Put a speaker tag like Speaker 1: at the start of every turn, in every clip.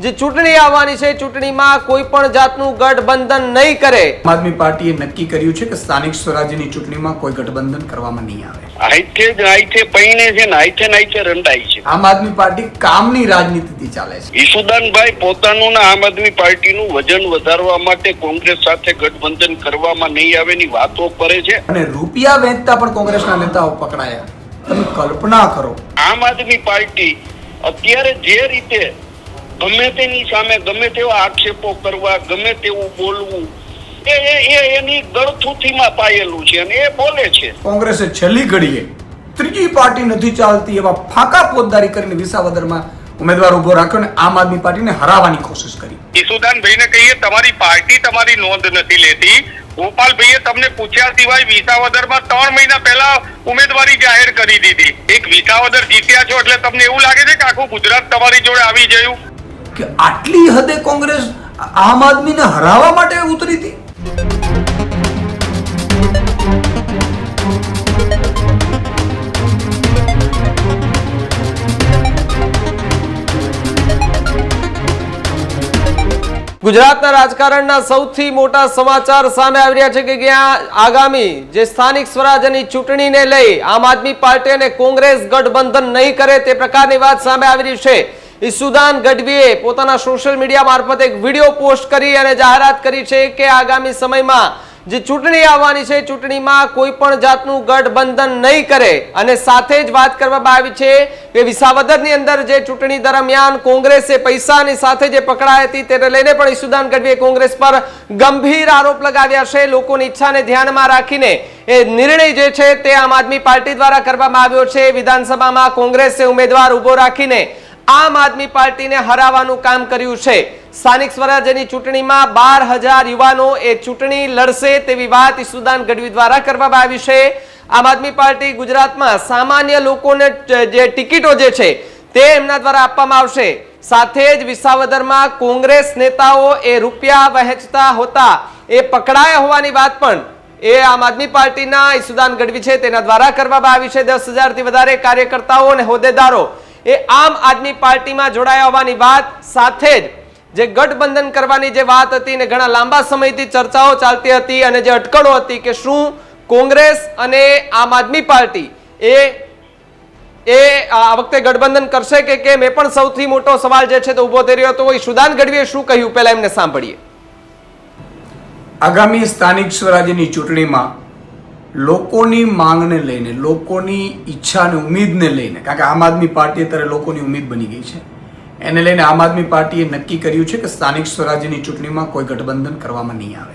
Speaker 1: જે ચૂંટણી આવવાની છે ચૂંટણીમાં કોઈ પણ જાતનું ગઠબંધન નહીં કરે.
Speaker 2: આમ આદમી પાર્ટીએ નક્કી કર્યું છે કે સ્થાનિક સ્વરાજ્યની ચૂંટણીમાં કોઈ ગઠબંધન કરવામાં નહીં આવે.
Speaker 3: આઈથે જ આઈથે પૈને છે ને આઈથે ને આઈથે રંડાય છે.
Speaker 2: આમ આદમી પાર્ટી કામની રાજનીતિથી ચાલે છે.
Speaker 3: ઈસુદાનભાઈ પોતાનું ને આમ આદમી પાર્ટીનું વજન વધારવા માટે કોંગ્રેસ સાથે ગઠબંધન કરવામાં નહીં આવેની વાતો કરે છે.
Speaker 2: અને રૂપિયા વેચતા પણ કોંગ્રેસના નેતાઓ પકડાયા. તમે કલ્પના કરો.
Speaker 3: આમ આદમી પાર્ટી અત્યારે જે રીતે ગમે તેની સામે ગમે તેવા આક્ષેપો કરવા ગમે તેવું બોલવું એ એ- એ એની ગળથુથીમાં પાયેલું છે અને એ બોલે છે.
Speaker 2: કોંગ્રેસે છેલ્લી ઘડીએ ત્રીજી પાર્ટી નથી ચાલતી એવા ફાંકા પોતદારી કરીને વિસાવદરમાં ઉમેદવાર ઊભો રાખ્યો અને આમ આદમી પાર્ટીને હરાવવાની કોશિશ કરી.
Speaker 4: ઈસુદાનભાઈને કહીએ તમારી પાર્ટી તમારી નોંધ નથી લેતી. ગોપાલભાઈએ તમને પૂછ્યા સિવાય વિસાવદરમાં ત્રણ મહિના પહેલા ઉમેદવારી જાહેર કરી દીધી. એક વિસાવદર જીત્યા છો એટલે તમને એવું લાગે છે કે આખું ગુજરાત તમારી જોડે આવી ગયું?
Speaker 2: કે આટલી હદે કોંગ્રેસ આમ આદમીને હરાવવા માટે ઉતરી હતી?
Speaker 1: ગુજરાતના રાજકારણના સૌથી મોટા સમાચાર સામે આવી રહ્યા છે કે જ્યાં આગામી જે સ્થાનિક સ્વરાજ્યની ચૂંટણીને લઈ આમ આદમી પાર્ટી અને કોંગ્રેસ ગઠબંધન નહીં કરે તે પ્રકારની વાત સામે આવી રહી છે. ઈસુદાન ગઢવીએ પોતાના સોશિયલ મીડિયા મારફતે એક વીડિયો પોસ્ટ કરી અને જાહેરાત કરી છે કે આગામી સમયમાં જે ચૂંટણી આવવાની છે, ચૂંટણીમાં કોઈ પણ જાતનું ગઠબંધન નહીં કરે. અને સાથે જ વાત કરવામાં આવી છે કે વિસાવદરની અંદર જે ચૂંટણી દરમિયાન કોંગ્રેસે પૈસાની સાથે જે પકડાઈ હતી તેને લઈને પણ ઈસુદાન ગઢવીએ કોંગ્રેસ પર ગંભીર આરોપ લગાવ્યા છે. લોકોની ઈચ્છાને ધ્યાનમાં રાખીને એ નિર્ણય જે છે તે આમ આદમી પાર્ટી દ્વારા કરવામાં આવ્યો છે. વિધાનસભામાં કોંગ્રેસે ઉમેદવાર ઊભો રાખીને આમ આદમી પાર્ટીને હરાવવાનું કામ કર્યું છે. સ્થાનિક સ્વરાજ્યની ચૂંટણીમાં બાર હજાર યુવાનો એ ચૂંટણી લડશે તેવી વાત ઈસુદાન ગઢવી દ્વારા કરવામાં આવી છે. આમ આદમી પાર્ટી ગુજરાતમાં સામાન્ય લોકોને જે ટિકિટો જે છે તે એમના દ્વારા આપવામાં આવશે. સાથે જ વિસાવદરમાં કોંગ્રેસ નેતાઓ એ રૂપિયા વહેંચતા હોતા એ પકડાયા હોવાની વાત પણ એ આમ આદમી પાર્ટીના ઈસુદાન ગઢવી છે તેના દ્વારા કરવામાં આવી છે. દસ હજારથી વધારે કાર્યકર્તાઓ અને હોદ્દેદારો એ આમ આદમી પાર્ટીમાં જોડાયા હોવાની વાત સાથે જ જે ગઠબંધન કરવાની જે વાત હતી ને ઘણા લાંબા સમયથી ચર્ચાઓ ચાલતી હતી અને જે અટકળો હતી કે શું કોંગ્રેસ અને આમ આદમી પાર્ટી એ એ આ વખતે ગઠબંધન કરશે કે કેમ એ પણ સૌથી મોટો સવાલ જે છે તે ઊભો થઈ રહ્યો હતો. એ સુદાન ગઢવીએ શું કહ્યું? પહેલા એમને સાંભળીએ.
Speaker 2: આગામી સ્થાનિક સ્વરાજ્યની ચૂંટણીમાં લોકોની માંગને લઈને, લોકોની ઈચ્છા અને ઉમેદને લઈને, કારણ કે આમ આદમી પાર્ટી અત્યારે લોકોની ઉમેદ બની ગઈ છે. એને લઈને આમ આદમી પાર્ટીએ નક્કી કર્યું છે કે સ્થાનિક સ્વરાજ્યની ચૂંટણીમાં કોઈ ગઠબંધન કરવામાં નહીં આવે.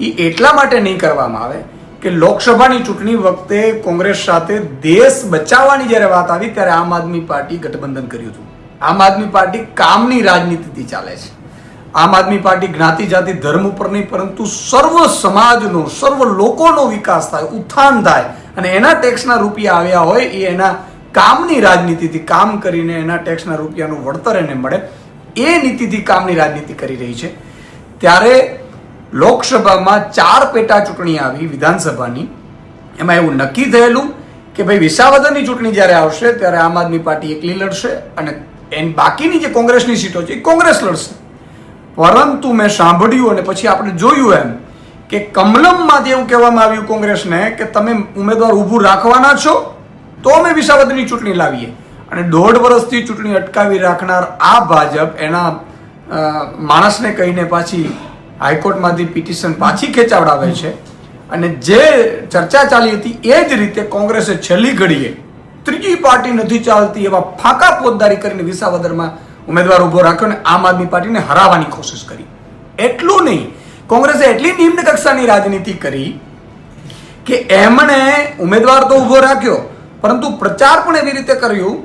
Speaker 2: એ એટલા માટે નહીં કરવામાં આવે કે લોકસભાની ચૂંટણી વખતે કોંગ્રેસ સાથે દેશ બચાવવાની જ્યારે વાત આવી ત્યારે આમ આદમી પાર્ટી ગઠબંધન કર્યું હતું. આમ આદમી પાર્ટી કામની રાજનીતિથી ચાલે છે. આમ આદમી પાર્ટી જ્ઞાતિ જાતિ ધર્મ ઉપર નહીં, પરંતુ સર્વ સમાજનો, સર્વ લોકોનો વિકાસ થાય, ઉત્થાન થાય. અને એના ટેક્સના રૂપિયા આવ્યા હોય, એ એના કામની રાજનીતિથી કામ કરીને એના ટેક્સના રૂપિયાનું વળતર એને મળે. એ નીતિથી કામની રાજનીતિ કરી રહી છે. ત્યારે લોકસભામાં ચાર પેટા ચૂંટણી આવી વિધાનસભાની. એમાં એવું નક્કી થયેલું કે ભાઈ વિસાવદરની ચૂંટણી જ્યારે આવશે, ત્યારે આમ આદમી પાર્ટી એકલી લડશે અને એની બાકીની જે કોંગ્રેસની સીટો છે, એ કોંગ્રેસ લડશે. પરંતુ મેં સાંભળ્યું અને પછી આપણે જોયું એમ કે કમલમમાંથી એવું કહેવામાં આવ્યું કોંગ્રેસને કે તમે ઉમેદવાર ઊભું રાખવાના છો, તો અમે વિસાવદરની ચૂંટણી લાવીએ. અને દોઢ વર્ષથી ચૂંટણી અટકાવી રાખનાર આ ભાજપ એના માણસને કહીને પાછી હાઈકોર્ટમાંથી પિટિશન પાછી ખેંચાવડાવે છે. અને જે ચર્ચા ચાલી હતી એ જ રીતે કોંગ્રેસે છેલ્લી ઘડીએ ત્રીજી પાર્ટી નથી ચાલતી એવા ફાંકા પોતદારી કરીને વિસાવદરમાં ઉમેદવાર ઊભો રાખ્યો અને આમ આદમી પાર્ટીને હરાવવાની કોશિશ કરી. એટલું નહીં, કોંગ્રેસે એટલી નિમ્ન કક્ષાની રાજનીતિ કરી કે એમણે ઉમેદવાર તો ઊભો રાખ્યો, પરંતુ પ્રચાર પણ એવી રીતે કર્યું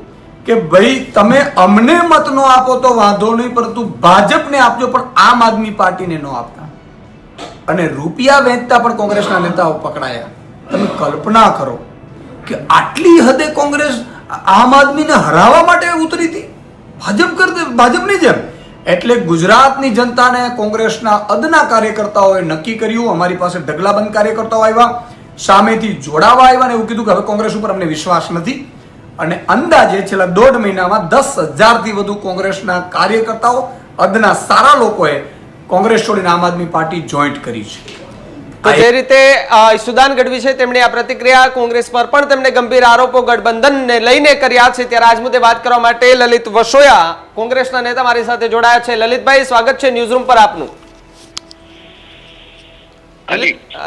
Speaker 2: કે ભાઈ તમે અમને મત નો આપો તો વાંધો નહીં, પરંતુ ભાજપને આપજો, પણ આમ આદમી પાર્ટીને ન આપતા. અને રૂપિયા વેચતા પણ કોંગ્રેસના નેતાઓ પકડાયા. તમે કલ્પના કરો કે આટલી હદે કોંગ્રેસ આમ આદમીને હરાવવા માટે ઉતરી હતી. ભાજપ કરતે ભાજપની જેમ. એટલે ગુજરાતની જનતાને કોંગ્રેસના અદના કાર્યકર્તાઓએ નક્કી કર્યું, અમારી પાસે ઢગલાબંધ કાર્યકર્તાઓ આવ્યા, સામેથી જોડાવા આવ્યા ને એવું કીધું કે હવે કોંગ્રેસ ઉપર અમને વિશ્વાસ નથી. અને અંદાજે છેલ્લા દોઢ મહિનામાં દસ હજારથી વધુ કોંગ્રેસના કાર્યકર્તાઓ, અદના સારા લોકોએ કોંગ્રેસ છોડીને આમ આદમી પાર્ટી જોઈન્ટ કરી છે.
Speaker 1: તો જે રીતે અ, ઈસુદાન ગઢવી છે તેમણે આ પ્રતિક્રિયા કોંગ્રેસ પર પણ તેમણે ગંભીર આરોપો ગઠબંધનને લઈને કર્યા છે. ત્યારે આજ મુદ્દે વાત કરવા માટે લલિત વસોયા કોંગ્રેસના નેતા મારી સાથે જોડાયા છે. લલિતભાઈ સ્વાગત છે ન્યૂઝરૂમ પર આપનું.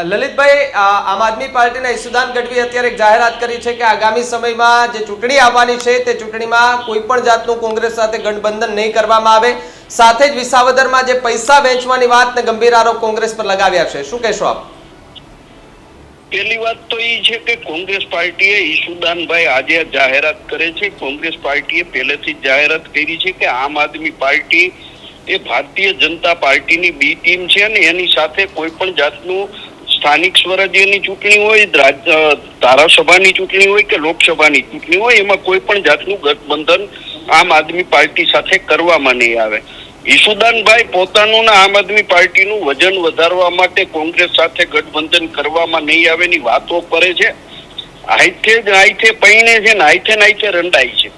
Speaker 1: લલિતભાઈ આમ આદમી પાર્ટીના ઈસુદાન ગઢવી અત્યારે એક જાહેરાત કરી છે કે આગામી સમયમાં જે ચૂંટણી આવવાની છે તે ચૂંટણીમાં કોઈ પણ જાતનું કોંગ્રેસ સાથે ગઠબંધન નહીં કરવામાં આવે. સાથે જ વિસાવદરમાં જે પૈસા વેચવાની વાતને ગંભીર આરોપ કોંગ્રેસ પર લગાવ્યા છે શું કહેશો આપ?
Speaker 3: પહેલી વાત તો એ છે કે કોંગ્રેસ પાર્ટીએ ઈશુદાનભાઈ આજે જાહેરાત કરે છે. કોંગ્રેસ પાર્ટીએ પહેલેથી જાહેરાત કરી છે કે આમ આદમી પાર્ટી એ ભારતીય જનતા પાર્ટીની બી ટીમ છે અને એની સાથે કોઈ પણ જાતનું સ્થાનિક સ્વરાજ્યની ચૂંટણી હોય ધારાસભાની ચૂંટણી હોય કે લોકસભાની ચૂંટણી હોય, એમાં કોઈ પણ જાતનું ગઠબંધન આમ આદમી પાર્ટી સાથે કરવામાં નહીં આવે. ઈશુદાનભાઈ પોતાનું આમ આદમી પાર્ટીનું વજન વધારવા માટે કોંગ્રેસ સાથે ગઠબંધન કરવામાં નહીં આવેની વાતો કરે છે. આઈથે જ આઈથે પૈણે છે ને આઈથે નાઈથે રંડાય છે.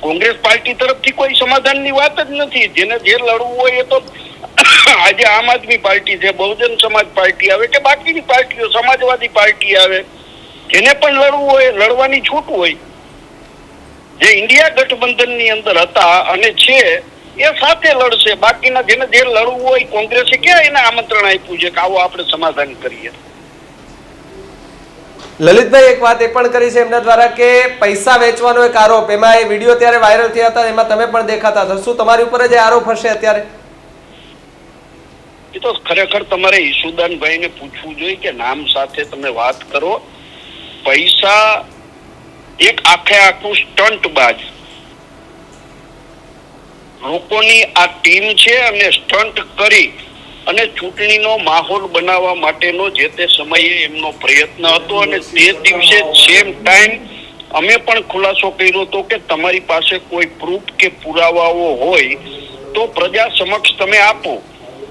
Speaker 3: કોંગ્રેસ પાર્ટી તરફથી કોઈ સમાધાનની વાત જ નથી. જેને જે લડવું હોય એ તો આજે આમ આદમી પાર્ટી છે, બહુજન સમાજ પાર્ટી આવે કે બાકીની પાર્ટીઓ, સમાજવાદી પાર્ટી આવે. જેને પણ લડવું હોય, લડવાની છૂટ હોય. જે ઇન્ડિયા ગઠબંધનની અંદર હતા અને છે એ સાથે લડશે. બાકીના જેને જે લડવું હોય કોંગ્રેસે ક્યાં એને આમંત્રણ આપ્યું છે કે આવો આપણે સમાધાન કરીએ?
Speaker 1: લલિતભાઈ એક વાત એ પણ કરી છે એમના દ્વારા કે પૈસા વેચવાનો એક આરોપ. એમાં એ વીડિયો ત્યારે વાયરલ થયા હતા એમાં તમે પણ દેખાતા હતા. શું તમારી ઉપર જ આરોપ હશે અત્યારે?
Speaker 3: એ તો ખરેખર તમારે ઈશુદાનભાઈને પૂછવું જોઈએ કે નામ સાથે તમે વાત કરો. પૈસા એક આખે આખું સ્ટન્ટ બાજ લોકોની આ ટીમ છે અને સ્ટન્ટ કરી અને ચૂંટણીનો માહોલ બનાવવા માટેનો જે તે સમયે એમનો પ્રયત્ન હતો અને તે દિવસે સેમ ટાઈમ અમે પણ ખુલાસો કર્યો હતો કે તમારી પાસે કોઈ પ્રૂફ કે પુરાવાઓ હોય તો પ્રજા સમક્ષ તમે આપો.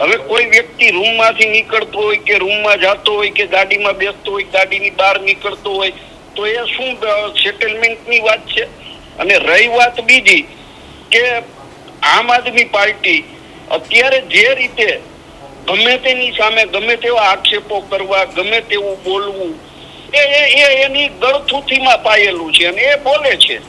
Speaker 3: હવે કોઈ વ્યક્તિ રૂમમાંથી નીકળતો હોય કે રૂમમાં જતો હોય કે ગાડીમાં બેસતો હોય, ગાડીની બહાર નીકળતો હોય, તો એ શું સેટલમેન્ટની વાત છે? અને રહી વાત બીજી કે આમ આદમી પાર્ટી અત્યારે જે રીતે ગમે તેની સામે, ગમે તેવા આક્ષેપો કરવા, ગમે તેવું બોલવું, એ, એ- એની ગળથુથીમાં પાયેલું છે અને એ બોલે છે.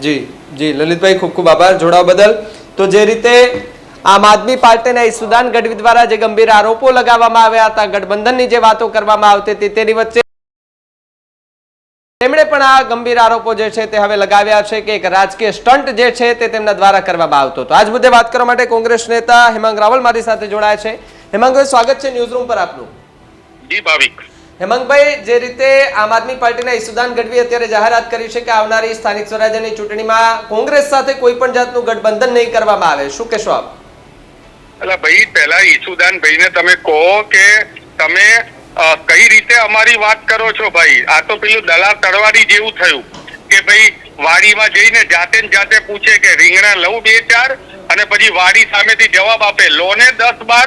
Speaker 1: જી જી, લલિતભાઈ, ખૂબ ખૂબ આભાર જોડાવા બદલ. તો જે રીતે આમ આદમી પાર્ટીના ઈસુદાન ગઢવી દ્વારા જે ગંભીર આરોપો લગાવવામાં આવ્યા હતા, ગઠબંધનની જે વાતો કરવામાં આવતી હતી, તેની વચ્ચે તેમણે પણ આ ગંભીર આરોપો જે છે તે હવે લગાવ્યા છે કે એક રાજકીય સ્ટન્ટ જે છે તે તેમના દ્વારા કરવામાં આવતો હતો. આજ મુદ્દે વાત કરવા માટે કોંગ્રેસ નેતા હેમાંગ રાવલ મારી સાથે જોડાયા છે. હેમાંગભાઈ સ્વાગત છે ન્યૂઝરૂમ પર આપનું.
Speaker 4: જી ભાવિક.
Speaker 1: હેમાંગભાઈ જે રીતે આમ આદમી પાર્ટીના ઈસુદાન ગઢવી અત્યારે જાહેરાત કરી છે કે આવનારી સ્થાનિક સ્વરાજ્યની ચૂંટણીમાં કોંગ્રેસ સાથે કોઈ પણ જાતનું ગઠબંધન નહીં કરવામાં આવે. શું કહેશો આપ?
Speaker 4: એટલે ભાઈ પહેલા ઈસુદાન ભાઈને તમે કહો કે તમે કઈ રીતે અમારી વાત કરો છો ભાઈ? આ તો પેલું દલાલ તળવાડી જેવું થયું કે ભાઈ વાડીમાં જઈને જાતે ને જાતે પૂછે કે રીંગણા લઉં બે ચાર અને પછી વાડી સામેથી જવાબ આપે લો ને દસ બાર?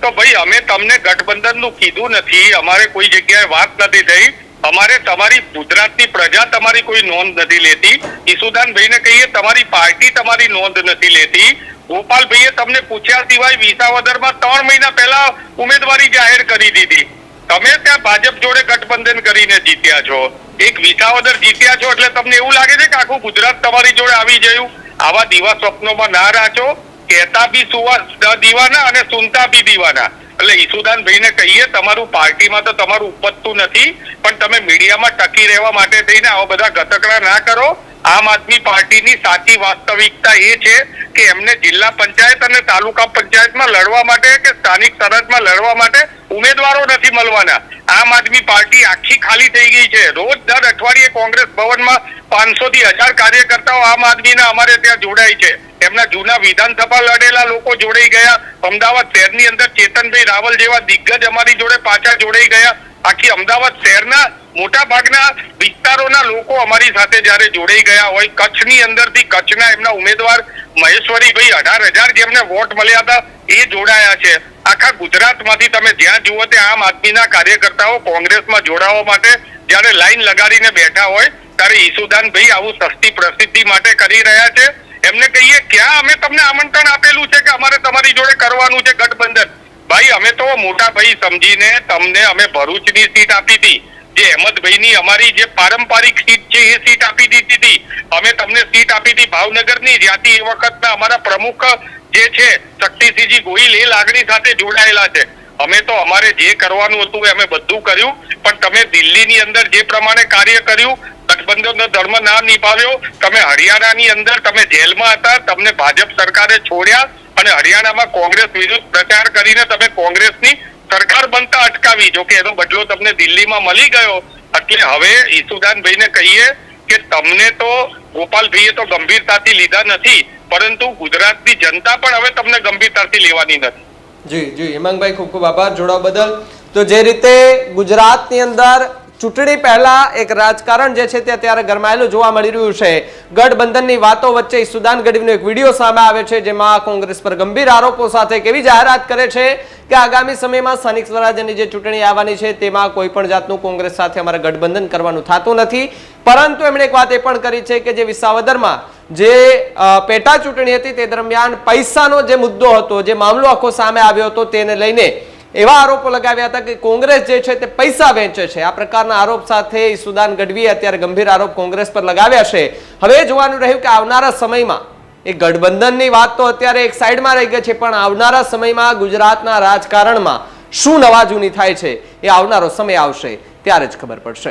Speaker 4: તો ભાઈ, અમે તમને ગઠબંધનનું કીધું નથી. અમારે કોઈ જગ્યાએ વાત નથી થઈ. અમારે તમારી ગુજરાતની પ્રજા તમારી કોઈ નોંધ નથી લેતી. ઈસુદાન ભાઈને કહીએ, તમારી પાર્ટી તમારી નોંધ નથી લેતી. ગોપાલભાઈએ તમને પૂછ્યા સિવાય વિસાવદરમાં ત્રણ મહિના પહેલા ઉમેદવારી જાહેર કરી દીધી. તમે ત્યાં ભાજપ જોડે ગઠબંધન કરીને જીત્યા છો. એક વિસાવદર જીત્યા છો એટલે તમને એવું લાગે છે કે આખું ગુજરાત તમારી જોડે આવી ગયું? આવા દીવા સ્વપ્નોમાં ના રાચો. કહેતા બી સુવા દીવાના અને સુનતા બી દીવાના. એટલે ઈસુદાન ભાઈને કહીએ, તમારું પાર્ટીમાં તો તમારું ઉપજતું નથી, પણ તમે મીડિયામાં ટકી રહેવા માટે થઈને આવા બધા ગતકડા ના કરો. આમ આદમી પાર્ટીની સાચી વાસ્તવિકતા એ છે કે એમને જિલ્લા પંચાયત અને તાલુકા પંચાયતમાં લડવા માટે કે સ્થાનિક સ્વરાજમાં લડવા માટે ઉમેદવારો નથી મળવાના. આમ આદમી પાર્ટી આખી ખાલી થઈ ગઈ છે. રોજ દર અઠવાડિયે કોંગ્રેસ ભવનમાં પાંચસો થી હજાર કાર્યકર્તાઓ આમ આદમીના અમારે ત્યાં જોડાય છે. એમના જૂના વિધાનસભા લડેલા લોકો જોડાઈ ગયા. અમદાવાદ શહેરની અંદર ચેતનભાઈ રાવલ જેવા દિગ્ગજ અમારી જોડે પાછા જોડાઈ ગયા. આખી અમદાવાદ શહેરના મોટા ભાગના વિસ્તારોના લોકો અમારી સાથે જ્યારે જોડાઈ ગયા હોય, કચ્છની અંદરથી કચ્છના એમના ઉમેદવાર મહેશ્વરીભાઈ અઢાર હજાર જેમને વોટ મળ્યા હતા, એ જોડાયા છે. આખા ગુજરાતમાંથી તમે જ્યાં જુઓ ત્યાં આમ આદમીના કાર્યકર્તાઓ કોંગ્રેસમાં જોડાવા માટે જ્યારે લાઈન લગાડીને બેઠા હોય, ત્યારે ઈસુદાનભાઈ આવું સસ્તી પ્રસિદ્ધિ માટે કરી રહ્યા છે. એમને કહીએ, ક્યાં અમે તમને આમંત્રણ આપેલું છે કે અમારે તમારી જોડે કરવાનું છે ગઠબંધન? ભાઈ, અમે તો મોટા ભાઈ સમજીને તમને અમે ભરૂચની સીટ આપી હતી. જે અહેમદભાઈની અમારી જે પારંપરિક સીટ છે, એ સીટ આપી દીધી હતી. અમે તમને સીટ આપી હતી ભાવનગરની. જ્યાંથી એ વખતના અમારા પ્રમુખ જે છે, શક્તિસિંહજી ગોહિલ, એ લાગણી સાથે જોડાયેલા છે. અમે તો અમારે જે કરવાનું હતું એ અમે બધું કર્યું. પણ તમે દિલ્હીની અંદર જે પ્રમાણે કાર્ય કર્યું, ગઠબંધનનો ધર્મ ના નિભાવ્યો, તમે હરિયાણાની અંદર તમે જેલમાં હતા, તમને ભાજપ સરકારે છોડ્યા અને હરિયાણામાં કોંગ્રેસ વિરુદ્ધ પ્રચાર કરીને તમે કોંગ્રેસની સરકાર બનતા અટકાવી. જો કે એનો બદલો તમને દિલ્હીમાં મળી ગયો. એટલે હવે ઈસુદાનભાઈને કહીએ કે તમને તો ગોપાલભાઈએ તો ગંભીરતાથી લીધા નથી, પરંતુ ગુજરાતની જનતા પણ હવે તમને ગંભીરતાથી લેવાની નથી.
Speaker 1: જી જી. હિમાંગભાઈ, ખૂબ ખૂબ આભાર જોડાવા બદલ. તો જે રીતે ગુજરાતની અંદર ચૂંટણી પહેલા એક રાજકારણ જે છે તે અત્યારે ગરમાયેલું જોવા મળી રહ્યું છે. ગઠબંધનની વાતો વચ્ચે સુદાન ગઢવીનો એક વીડિયો સામે આવે છે, જેમાં કોંગ્રેસ પર ગંભીર આરોપો સાથે કેવી જાહેરાત કરે છે કે આગામી સમયમાં સ્થાનિક સ્વરાજ્યની જે ચૂંટણી આવવાની છે તેમાં કોઈ પણ જાતનું કોંગ્રેસ સાથે અમારે ગઠબંધન કરવાનું થતું નથી. પરંતુ એમણે એક વાત એ પણ કરી છે કે જે વિસાવદરમાં જે પેટા ચૂંટણી હતી તે દરમિયાન પૈસાનો જે મુદ્દો હતો, જે મામલો આખો સામે આવ્યો હતો, તેને લઈને એવા આરોપો લગાવ્યા હતા કે કોંગ્રેસ જે છે તે પૈસા વેચે છે. આ પ્રકારના આરોપ સાથે સુદાન ગઢવીએ અત્યારે ગંભીર આરોપ કોંગ્રેસ પર લગાવ્યા છે. હવે જોવાનું રહ્યું કે આવનારા સમયમાં, એ ગઠબંધનની વાત તો અત્યારે એક સાઈડમાં રહી ગઈ છે, પણ આવનારા સમયમાં ગુજરાતના રાજકારણમાં શું નવા જૂની થાય છે, એ આવનારો સમય આવશે, ત્યારે જ ખબર પડશે.